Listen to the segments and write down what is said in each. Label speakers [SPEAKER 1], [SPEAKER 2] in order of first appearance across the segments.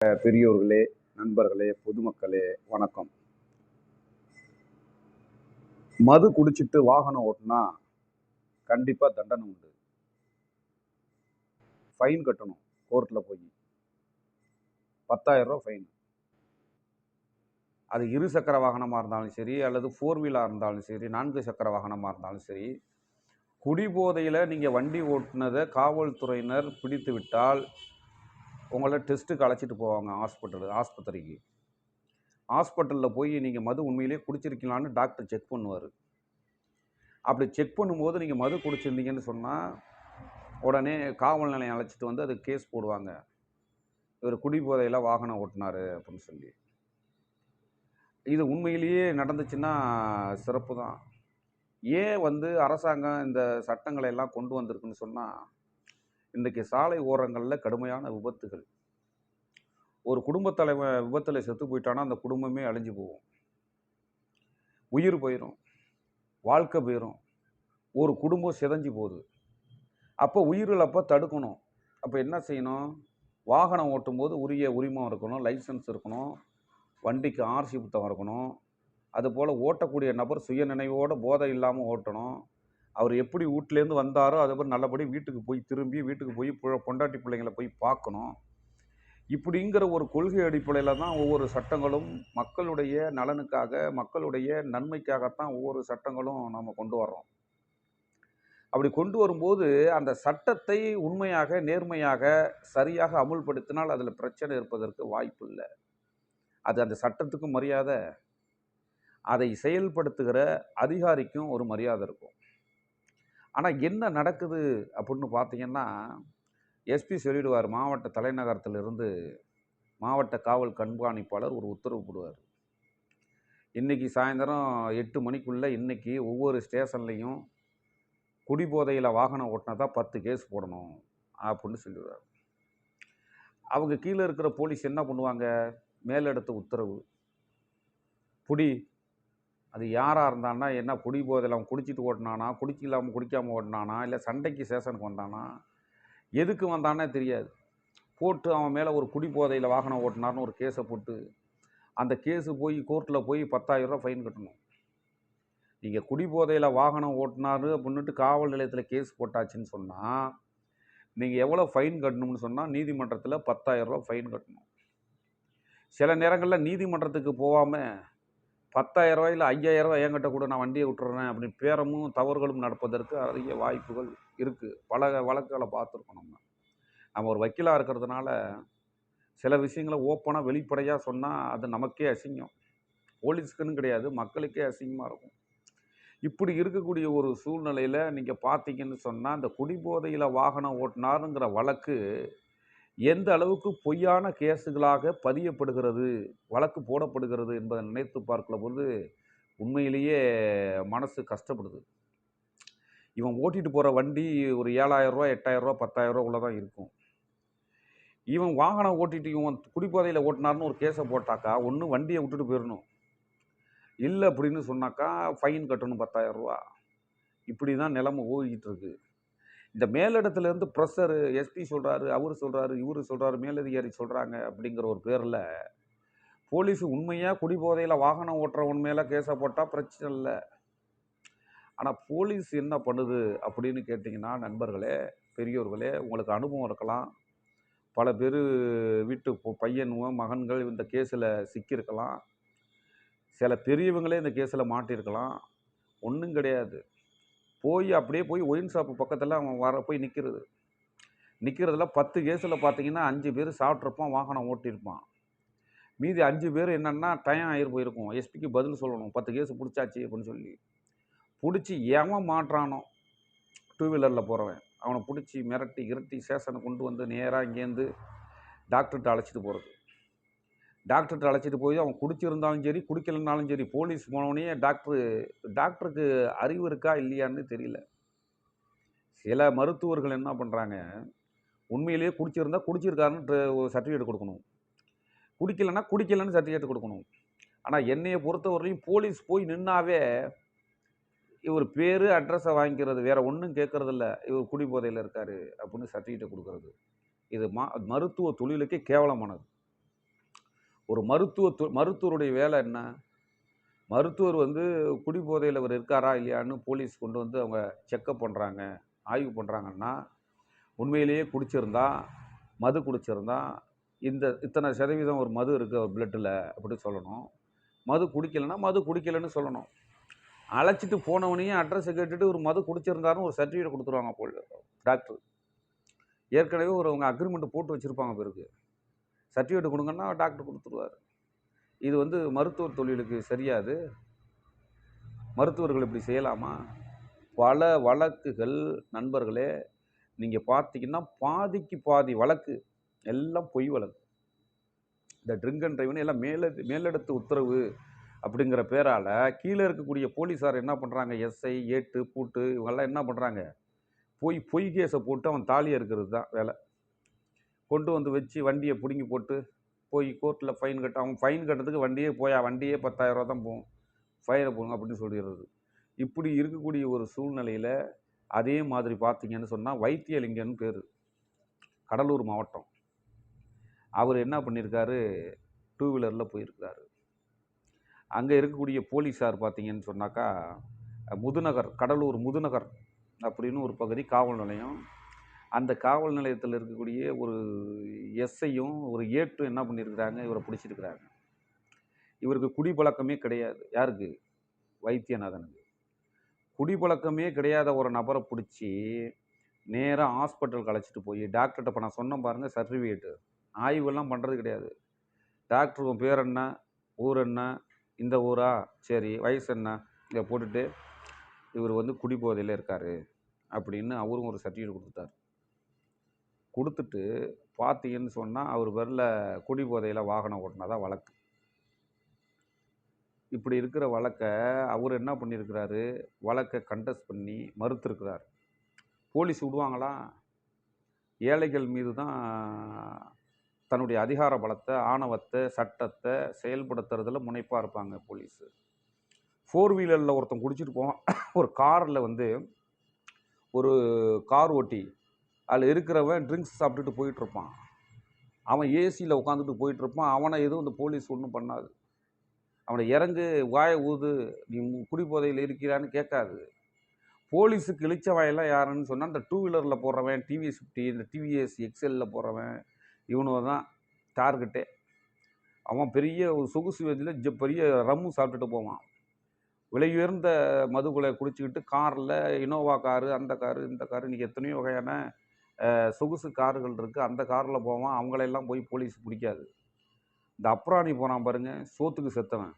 [SPEAKER 1] பெரியோர்களே நண்பர்களே பொதுமக்களே வணக்கம். மது குடிச்சிட்டு வாகனம் ஓட்டினா கண்டிப்பாக தண்டனை உண்டு. ஃபைன் கட்டணும் கோர்ட்டில் போய். பத்தாயிரம் ரூபா ஃபைன். அது இரு சக்கர வாகனமாக இருந்தாலும் சரி அல்லது ஃபோர் வீலாக இருந்தாலும் சரி நான்கு சக்கர வாகனமாக இருந்தாலும் சரி குடிபோதையில் நீங்கள் வண்டி ஓட்டினதை காவல்துறையினர் பிடித்து விட்டால் உங்களை டெஸ்ட்டுக்கு அழைச்சிட்டு போவாங்க ஹாஸ்பிட்டல் ஆஸ்பத்திரிக்கு. ஹாஸ்பிட்டலில் போய் நீங்கள் மது உண்மையிலேயே குடிச்சிருக்கீங்களான்னு டாக்டர் செக் பண்ணுவார். அப்படி செக் பண்ணும்போது நீங்கள் மது குடிச்சிருந்தீங்கன்னு சொன்னால் உடனே காவல் நிலையம் அழைச்சிட்டு வந்து அதுக்கு கேஸ் போடுவாங்க. இவர் குடிபோதையில் வாகனம் ஓட்டினார் அப்படின்னு சொல்லி. இது உண்மையிலேயே நடந்துச்சுன்னா சிறப்பு தான் ஏன் வந்து அரசாங்கம் இந்த சட்டங்களை எல்லாம் கொண்டு வந்திருக்குன்னு சொன்னால் இன்றைக்கி சாலை ஓரங்களில் கடுமையான விபத்துகள். ஒரு குடும்ப தலைவன் விபத்தில் செத்து போயிட்டானா அந்த குடும்பமே அழிஞ்சு போகும். உயிர் போயிடும் வாழ்க்கை போயிடும் ஒரு குடும்பம் சிதஞ்சு போகுது. அப்போ உயிரிழப்பை தடுக்கணும். அப்போ என்ன செய்யணும்? வாகனம் ஓட்டும்போது உரிய உரிமம் இருக்கணும் லைசன்ஸ் இருக்கணும் வண்டிக்கு ஆர்சி புத்தகம் இருக்கணும். அதுபோல் ஓட்டக்கூடிய நபர் சுய நினைவோடு போதை இல்லாமல் ஓட்டணும். அவர் எப்படி வீட்டிலேருந்து வந்தாரோ அதுக்கப்புறம் நல்லபடி வீட்டுக்கு போய் திரும்பி வீட்டுக்கு போய் பொண்டாட்டி பிள்ளைங்களை போய் பார்க்கணும். இப்படிங்கிற ஒரு கொள்கை அடிப்படையில் தான் ஒவ்வொரு சட்டங்களும் மக்களுடைய நலனுக்காக மக்களுடைய நன்மைக்காகத்தான் ஒவ்வொரு சட்டங்களும் நம்ம கொண்டு வர்றோம். அப்படி கொண்டு வரும்போது அந்த சட்டத்தை உண்மையாக நேர்மையாக சரியாக அமுல்படுத்தினால் அதில் பிரச்சனை இருப்பதற்கு வாய்ப்பு இல்லை. அது அந்த சட்டத்துக்கும் மரியாதை. அதை செயல்படுத்துகிற அதிகாரிக்கும் ஒரு மரியாதை இருக்கும். ஆனால் என்ன நடக்குது அப்படின்னு பார்த்தீங்கன்னா எஸ்பி சொல்லிடுவார் மாவட்ட தலைநகரத்திலிருந்து மாவட்ட காவல் கண்காணிப்பாளர் ஒரு உத்தரவு போடுவார். இன்றைக்கி சாயந்தரம் எட்டு மணிக்குள்ளே இன்றைக்கி ஒவ்வொரு ஸ்டேஷன்லேயும் குடிபோதையில் வாகனம் ஓட்டினா பத்து கேஸ் போடணும் அப்படின்னு சொல்லிடுவார். அவங்க கீழே இருக்கிற போலீஸ் என்ன பண்ணுவாங்க? மேலெடுத்த உத்தரவு. புடி அது யாராக இருந்தான்னா என்ன குடி போதில் அவன் குடிச்சிட்டு ஓட்டினானா குடிக்கலாமல் குடிக்காமல் ஓட்டினானா இல்லை சண்டைக்கு சேஷனுக்கு வந்தானா எதுக்கு வந்தானே தெரியாது. போட்டு அவன் மேலே ஒரு குடி போதையில் வாகனம் ஓட்டினார்னு ஒரு கேஸை போட்டு அந்த கேஸு போய் கோர்ட்டில் போய் பத்தாயிரரூபா ஃபைன் கட்டணும். நீங்கள் குடி போதையில் வாகனம் ஓட்டினாரு அப்படின்னுட்டு காவல் நிலையத்தில் கேஸ் போட்டாச்சுன்னு சொன்னால் நீங்கள் எவ்வளோ ஃபைன் கட்டணும்னு சொன்னால் நீதிமன்றத்தில் பத்தாயிரரூபா ஃபைன் கட்டணும். சில நேரங்களில் நீதிமன்றத்துக்கு போகாமல் பத்தாயிரம் ரூபாயில் ஐயாயிரம் ரூபாய் என்கிட்ட கூட நான் வண்டியை விட்டுறேன் அப்படின்னு பேரமும் தவறுகளும் நடப்பதற்கு அதிக வாய்ப்புகள் இருக்குது பல வழக்குகளை பார்த்துருக்கோம் நம்ம. நம்ம ஒரு வக்கீலாக இருக்கிறதுனால சில விஷயங்களை ஓப்பனாக வெளிப்படையாக சொன்னால் அது நமக்கே அசிங்கம். போலீஸ்க்குன்னு கிடையாது மக்களுக்கே அசிங்கமாக இருக்கும். இப்படி இருக்கக்கூடிய ஒரு சூழ்நிலையில் நீங்கள் பார்த்தீங்கன்னு சொன்னால் அந்த குடிபோதையில் வாகனம் ஓட்டினாருங்கிற வழக்கு எந்த அளவுக்கு பொய்யான கேஸுகளாக பதியப்படுகிறது வழக்கு போடப்படுகிறது என்பதை நினைத்து பார்க்கிற போது உண்மையிலேயே மனசு கஷ்டப்படுது. இவன் ஓட்டிட்டு போகிற வண்டி ஒரு ஏழாயிரரூவா எட்டாயிரரூவா பத்தாயிரரூவா தான் இருக்கும். இவன் வாகனம் ஓட்டிட்டு இவன் குடிபோதையில் ஓட்டினார்னு ஒரு கேஸை போட்டாக்கா ஒன்று வண்டியை விட்டுட்டு போயிடணும் இல்லை அப்படின்னு சொன்னாக்கா ஃபைன் கட்டணும் பத்தாயிரரூவா இப்படி தான் நிலம ஓடிக்கிட்டு இருக்குது இந்த மேலிடத்துலேருந்து ப்ரெஷரு எஸ்பி சொல்கிறாரு அவர் சொல்கிறாரு இவர் சொல்கிறாரு மேலதிகாரி சொல்கிறாங்க அப்படிங்கிற ஒரு பேரில் போலீஸ் உண்மையாக குடிபோதையில் வாகனம் ஓட்டுறவன் மேலே கேஸை போட்டால் பிரச்சனை இல்லை. ஆனால் போலீஸ் என்ன பண்ணுது அப்படின்னு கேட்டிங்கன்னா நண்பர்களே பெரியோர்களே உங்களுக்கு அனுபவம் இருக்கலாம். பல பேர் வீட்டு பொ- மகன்கள் இந்த கேஸில் சிக்கியிருக்கலாம். சில பெரியவங்களே இந்த கேஸில் மாட்டியிருக்கலாம். ஒன்றும் கிடையாது. போய் அப்படியே போய் ஒயின் ஷாப்பு பக்கத்தில் அவன் வர போய் நிற்கிறது நிற்கிறதுல பத்து கேஸில் பார்த்தீங்கன்னா அஞ்சு பேர் சாப்பிட்ருப்பான் வாகனம் ஓட்டியிருப்பான். மீதி அஞ்சு பேர் என்னென்னா டைம் ஆகி போயிருக்கும். எஸ்பிக்கு பதில் சொல்லணும். பத்து கேஸ் பிடிச்சாச்சு அப்படின்னு சொல்லி. பிடிச்சி எவன் மாட்டுறானோ? டூ வீலரில் போகிறவன் அவனை பிடிச்சி மிரட்டி இரட்டி ஸ்டேஷனை கொண்டு வந்து நேராக இங்கேருந்து டாக்டர்கிட்ட அழைச்சிட்டு போகிறது டாக்டர்கிட்ட அழைச்சிட்டு போய் அவன் குடிச்சிருந்தாலும் சரி குடிக்கலைனாலும் சரி போலீஸ் போனவனே டாக்டரு டாக்டருக்கு அறிவு இருக்கா இல்லையான்னு தெரியல. சில மருத்துவர்கள் என்ன பண்ணுறாங்க உண்மையிலேயே குடிச்சிருந்தா குடிச்சிருக்காருன்னு சர்டிஃபிகேட் கொடுக்கணும். குடிக்கலைன்னா குடிக்கலைன்னு சர்டிஃபிகேட் கொடுக்கணும். ஆனால் என்னையை பொறுத்தவரையிலையும் போலீஸ் போய் நின்னாவே இவர் பேர் அட்ரஸை வாங்கிக்கிறது வேறு ஒன்றும் கேட்கறதில்ல. இவர் குடிபோதையில் இருக்கார் அப்படின்னு சர்டிஃபிகேட் கொடுக்கறது. இது மா மருத்துவ தொழிலுக்கே கேவலமானது. ஒரு மருத்துவ மருத்துவருடைய வேலை என்ன? மருத்துவர் வந்து குடிபோதையில் அவர் இருக்காரா இல்லையான்னு போலீஸ் கொண்டு வந்து அவங்க செக்கப் பண்ணுறாங்க ஆய்வு பண்ணுறாங்கன்னா உண்மையிலேயே குடிச்சிருந்தா மது குடிச்சிருந்தா இந்த இத்தனை சதவீதம் ஒரு மது இருக்குது அவர் பிளட்டில் அப்படி சொல்லணும். மது குடிக்கலைன்னா மது குடிக்கலைன்னு சொல்லணும். அழைச்சிட்டு போனவனையும் அட்ரஸை கேட்டுட்டு ஒரு மது குடிச்சிருந்தாருன்னு ஒரு சர்டிஃபிகேட் கொடுத்துருவாங்க போல் டாக்டர் ஏற்கனவே ஒரு அவங்க அக்ரிமெண்ட் போட்டு வச்சுருப்பாங்க பிறகு. சர்டிஃபிகேட் கொடுங்கன்னா டாக்டர் கொடுத்துருவார். இது வந்து மருத்துவர் தொழிலுக்கு சரியாது. மருத்துவர்கள் இப்படி செய்யலாமா? பல வழக்குகள் நண்பர்களே நீங்கள் பார்த்தீங்கன்னா பாதிக்கு பாதி வழக்கு எல்லாம் பொய் வழக்கு. இந்த ட்ரிங்க் அண்ட் ட்ரைவ்னு எல்லாம் மேல மேலிடத்து உத்தரவு அப்படிங்கிற பேரால் கீழே இருக்கக்கூடிய போலீஸார் என்ன பண்ணுறாங்க எஸ்ஐ ஏட்டு பூட்டு இவங்கெல்லாம் என்ன பண்ணுறாங்க போய் பொய் கேஸை போட்டு அவன் தாலியாக இருக்கிறது தான் வேலை. கொண்டு வந்து வச்சு வண்டியை பிடுங்கி போட்டு போய் கோர்ட்டில் ஃபைன் கட்ட அவங்க ஃபைன் கட்டுறதுக்கு வண்டியே போயா வண்டியே பத்தாயிரம் ரூபா தான் போகும். ஃபைனை போடுங்க அப்படின்னு சொல்லிடுறது. இப்படி இருக்கக்கூடிய ஒரு சூழ்நிலையில் அதே மாதிரி பார்த்தீங்கன்னு சொன்னால் வைத்தியலிங்கன்னு பேர். கடலூர் மாவட்டம். அவர் என்ன பண்ணியிருக்காரு டூ வீலரில் போயிருக்காரு. அங்கே இருக்கக்கூடிய போலீஸார் பார்த்தீங்கன்னு சொன்னாக்கா முதுநகர் கடலூர் முதுநகர் அப்படின்னு ஒரு பகுதி காவல் நிலையம் அந்த காவல் நிலையத்தில் இருக்கக்கூடிய ஒரு எஸ்ஐயும் ஒரு ஏட்டும் என்ன பண்ணியிருக்கிறாங்க இவரை பிடிச்சிருக்கிறாங்க. இவருக்கு குடிப்பழக்கமே கிடையாது. யாருக்கு? வைத்தியநாதனுக்கு. குடிப்பழக்கமே கிடையாத ஒரு நபரை பிடிச்சி நேராக ஹாஸ்பிட்டலுக்கு அழைச்சிட்டு போய் டாக்டர்கிட்ட இப்போ நான் சொன்ன பாருங்கள் சர்டிஃபிகேட்டு. ஆய்வெல்லாம் பண்ணுறது கிடையாது. டாக்டர் உன் பேர் என்ன? ஊர் என்ன? இந்த ஊரா? சரி வயசு என்ன? இதை போட்டுட்டு இவர் வந்து குடிபோதையில் இருக்கார். அப்படின்னு அவரும் ஒரு சர்டிஃபிகேட் கொடுத்துட்டார். கொடுத்துட்டு பார்த்தீங்கன்னு சொன்னால் அவர் பேரில் குடிபோதையில் வாகனம் ஓட்டினா தான் வழக்கு. இப்படி இருக்கிற வழக்கை அவர் என்ன பண்ணியிருக்கிறாரு வழக்கை கண்டஸ்ட் பண்ணி மறுத்துருக்கிறார். போலீஸ் விடுவாங்களா? ஏழைகள் மீது தான் தன்னுடைய அதிகார பலத்தை ஆணவத்தை சட்டத்தை செயல்படுத்துறதுல முனைப்பாக இருப்பாங்க போலீஸு. ஃபோர் வீலரில் ஒருத்தன் குடிச்சிட்டு போவான். ஒரு காரில் வந்து ஒரு கார் ஓட்டி அதில் இருக்கிறவன் ட்ரிங்க்ஸ் சாப்பிட்டுட்டு போயிட்டுருப்பான். அவன் ஏசியில் உட்காந்துட்டு போயிட்டுருப்பான். அவனை எதுவும் இந்த போலீஸ் ஒன்றும் பண்ணாது. அவனை இறங்கு வாயை ஊது நீ குடிபோதையில் இருக்கிறான்னு கேட்காது. போலீஸுக்கு இழிச்ச வாயெல்லாம் யாருன்னு சொன்னால் இந்த டூ வீலரில் போடுறவன் டிவிஎஸ் ஃபிஃப்டி இந்த டிவிஎஸ் எக்ஸ்எல்லில் போடுறவன் இவனுவ தான் டார்கெட்டே அவன் பெரிய ஒரு சொகுசு வேதியில் ஜ பெரிய ரம்மு சாப்பிட்டுட்டு போவான். விலை உயர்ந்த மதுக்குலை குடிச்சிக்கிட்டு காரில் இனோவா காரு அந்த காரு இந்த காரு இன்றைக்கி எத்தனையோ வகையான சொகுசு கார்கள் இருக்குது அந்த காரில் போவான். அவங்களெல்லாம் போய் போலீஸ் பிடிக்காது. இந்த அப்ராணி போனான் பாருங்க. சோத்துக்கு செத்தவன்.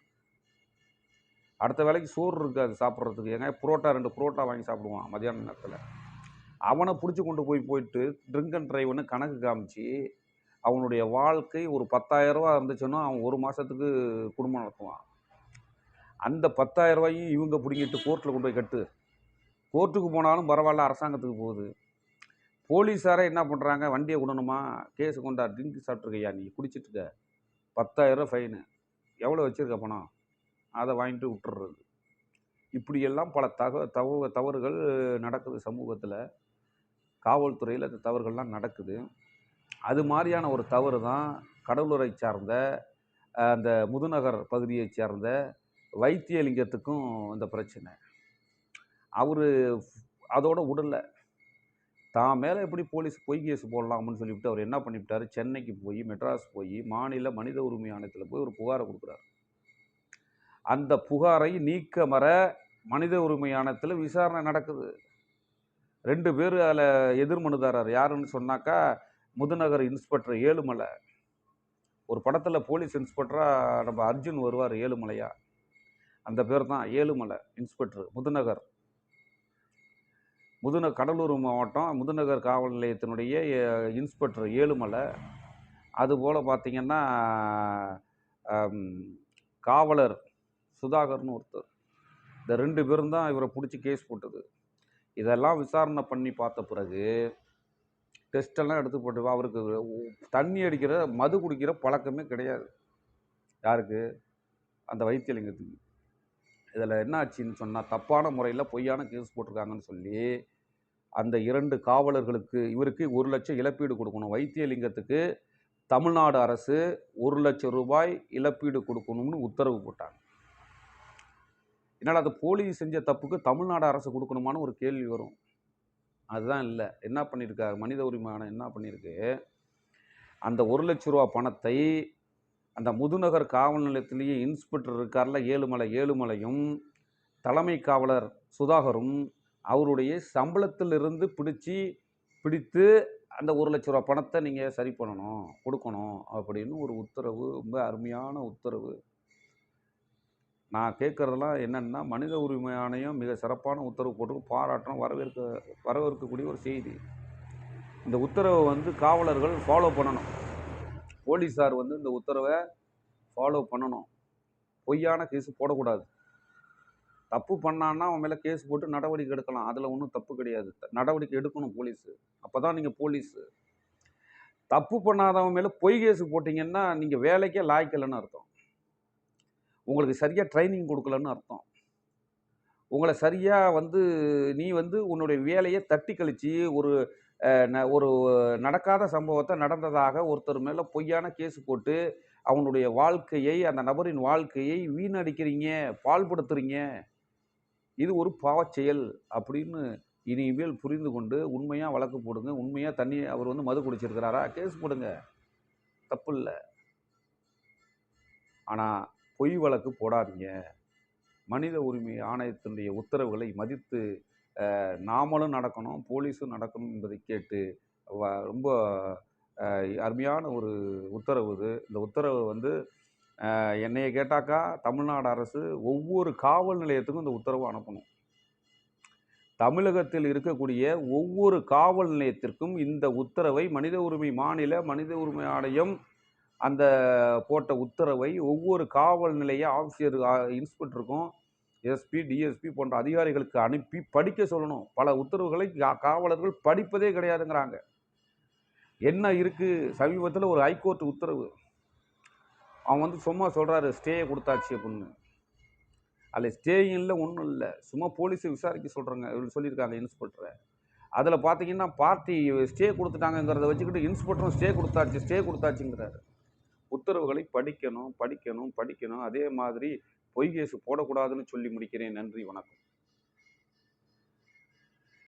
[SPEAKER 1] அடுத்த வேலைக்கு சோறு இருக்காது சாப்பிட்றதுக்கு. ஏங்க புரோட்டா ரெண்டு புரோட்டா வாங்கி சாப்பிடுவான் மதியான நேரத்தில். அவனை பிடிச்சி கொண்டு போய் போயிட்டு ட்ரிங்க் அண்ட் ட்ரைவ்னு கணக்கு காமிச்சு அவனுடைய வாழ்க்கை ஒரு 10000 ரூபா இருந்துச்சுன்னா அவன் ஒரு மாதத்துக்கு குடும்பம் நடத்துவான். அந்த பத்தாயிரரூவாயும் இவங்க பிடிங்கிட்டு கோர்ட்டில் கொண்டு போய் கட்டு. கோர்ட்டுக்கு போனாலும் பரவாயில்ல அரசாங்கத்துக்கு போகுது. போலீஸாரே என்ன பண்ணுறாங்க வண்டியை விடணுமா கேஸு கொண்டா ட்ரிங்க் சாப்பிட்ருக்கையா நீ? குடிச்சிட்ருக்க பத்தாயிரம் ஃபைனு எவ்வளோ வச்சுருக்க பணம்? அதை வாங்கிட்டு விட்டுறது. இப்படியெல்லாம் பல தக தவ தவறுகள் நடக்குது சமூகத்தில். காவல்துறையில் அந்த தவறுகள்லாம் நடக்குது. அது மாதிரியான ஒரு தவறு தான் கடலூரை சார்ந்த அந்த முதுநகர் பகுதியை சேர்ந்த வைத்தியலிங்கத்துக்கும் இந்த பிரச்சனை. அவர் அதோட விடல தான் மேலே எப்படி போலீஸ் பொய் கேஸ் போடலாம்னு சொல்லிவிட்டு அவர் என்ன பண்ணிவிட்டாரு? சென்னைக்கு போய் மெட்ராஸ் போய் மாநில மனித உரிமை ஆணையத்தில் போய் ஒரு புகாரை கொடுக்குறாரு. அந்த புகாரை நீக்க மற மனித உரிமை ஆணையத்தில் விசாரணை நடக்குது. ரெண்டு பேர் அதில் எதிர்மனுதாரர் யாருன்னு சொன்னாக்கா முதுநகர் இன்ஸ்பெக்டர் ஏழுமலை. ஒரு படத்தில் போலீஸ் இன்ஸ்பெக்டராக நம்ம அர்ஜுன் வருவார் ஏழுமலையா? அந்த பேர் தான் ஏழுமலை இன்ஸ்பெக்டர் முதுநகர். முதுன கடலூர் மாவட்டம் முதுநகர் காவல் நிலையத்தினுடைய இன்ஸ்பெக்டர் ஏழுமலை. அதுபோல் பார்த்தீங்கன்னா காவலர் சுதாகர்னு ஒருத்தர். இந்த ரெண்டு பேரும் தான் இவரை பிடிச்சி கேஸ் போட்டது. இதெல்லாம் விசாரணை பண்ணி பார்த்த பிறகு டெஸ்டெல்லாம் எடுத்து போட்டு அவருக்கு தண்ணி அடிக்கிற மது குடிக்கிற பழக்கமே கிடையாது. யாருக்கு? அந்த வைத்தியலிங்கத்துக்கு. இதில் என்ன ஆச்சுன்னு சொன்னால் தப்பான முறையில் பொய்யான கேஸ் போட்டிருக்காங்கன்னு சொல்லி அந்த இரண்டு காவலர்களுக்கு இவருக்கு ஒரு லட்சம் இழப்பீடு கொடுக்கணும். வைத்தியலிங்கத்துக்கு தமிழ்நாடு அரசு ஒரு லட்சம் ரூபாய் இழப்பீடு கொடுக்கணும்னு உத்தரவு போட்டாங்க. என்னால் அது போலீஸ் செஞ்ச தப்புக்கு தமிழ்நாடு அரசு கொடுக்கணுமான்னு ஒரு கேள்வி வரும். அதுதான் இல்லை. என்ன பண்ணியிருக்காரு? மனித உரிமை என்ன பண்ணியிருக்கு? அந்த ஒரு லட்ச ரூபா பணத்தை அந்த முதுநகர் காவல் நிலையத்திலேயே இன்ஸ்பெக்டர் இருக்கார்ல ஏழுமலை ஏழுமலையும் தலைமை காவலர் சுதாகரும் அவருடைய சம்பளத்திலிருந்து பிடிச்சி பிடித்து அந்த ஒரு லட்ச ரூபா பணத்தை நீங்கள் சரி பண்ணணும் கொடுக்கணும் அப்படின்னு ஒரு உத்தரவு ரொம்ப அருமையான உத்தரவு. நான் கேட்குறதெல்லாம் என்னென்னா மனித உரிமை ஆணையம் மிக சிறப்பான உத்தரவு போட்டு பாராட்டணும் வரவேற்க வரவேற்கக்கூடிய ஒரு செய்தி. இந்த உத்தரவை வந்து காவலர்கள் ஃபாலோ பண்ணணும். போலீஸார் வந்து இந்த உத்தரவை ஃபாலோ பண்ணணும். பொய்யான கேஸ் போடக்கூடாது. தப்பு பண்ணான்னா அவன் மேலே கேஸ் போட்டு நடவடிக்கை எடுக்கலாம். அதில் ஒன்றும் தப்பு கிடையாது. நடவடிக்கை எடுக்கணும் போலீஸு. அப்போ தான் நீங்கள் போலீஸு. தப்பு பண்ணாதவன் மேலே பொய் கேஸு போட்டிங்கன்னா நீங்கள் வேலைக்கே லாய்க்கலைன்னு அர்த்தம். உங்களுக்கு சரியாக ட்ரைனிங் கொடுக்கலன்னு அர்த்தம். உங்களை சரியாக வந்து நீ வந்து உன்னுடைய வேலையை தட்டி கழித்து ஒரு ஒரு நடக்காத சம்பவத்தை நடந்ததாக ஒருத்தர் மேலே பொய்யான கேஸ் போட்டு அவனுடைய வாழ்க்கையை அந்த நபரின் வாழ்க்கையை வீணடிக்கிறீங்க பால்படுத்துறீங்க இது ஒரு பாவச்செயல் அப்படின்னு இனிமேல் புரிந்து கொண்டு உண்மையாக வழக்கு போடுங்க. உண்மையாக தண்ணி அவர் வந்து மது குடிச்சிருக்கிறாரா? கேஸ் போடுங்க. தப்பு இல்லை. ஆனால் பொய் வழக்கு போடாதீங்க. மனித உரிமை ஆணையத்தினுடைய உத்தரவுகளை மதித்து நாமளும் நடக்கணும் போலீஸும் நடக்கணும் என்பதை கேட்டு வ- ரொம்ப அருமையான ஒரு உத்தரவு இது. இந்த உத்தரவு வந்து என்னைய கேட்டாக்கா தமிழ்நாடு அரசு ஒவ்வொரு காவல் நிலையத்துக்கும் இந்த உத்தரவு அனுப்பணும். தமிழகத்தில் இருக்கக்கூடிய ஒவ்வொரு காவல் நிலையத்திற்கும் இந்த உத்தரவை மனித உரிமை மாநில மனித உரிமை ஆணையம் அந்த போட்ட உத்தரவை ஒவ்வொரு காவல் நிலைய ஆஃபீஸர் இன்ஸ்பெக்டருக்கும் எஸ்பி டிஎஸ்பி போன்ற அதிகாரிகளுக்கு அனுப்பி படிக்க சொல்லணும். பல உத்தரவுகளை கா- காவலர்கள் படிப்பதே கிடையாதுங்கிறாங்க. என்ன இருக்குது சமீபத்தில் ஒரு ஹைகோர்ட் உத்தரவு. அவன் வந்து சும்மா சொல்கிறாரு ஸ்டேயை கொடுத்தாச்சு அப்படின்னு. அதில் ஸ்டேயும் இல்லை ஒன்றும் இல்லை. சும்மா போலீஸை விசாரிக்க சொல்கிறாங்க சொல்லியிருக்காங்க இன்ஸ்பெக்டரை. அதில் பார்த்தீங்கன்னா பார்ட்டி ஸ்டே கொடுத்துட்டாங்கங்கிறத வச்சுக்கிட்டு இன்ஸ்பெக்டரும் ஸ்டே கொடுத்தாச்சு ஸ்டே கொடுத்தாச்சுங்கிறாரு. உத்தரவுகளை படிக்கணும் படிக்கணும் படிக்கணும். அதே மாதிரி பொய் கேஸ் போடக்கூடாதுன்னு சொல்லி முடிக்கிறேன். நன்றி வணக்கம்.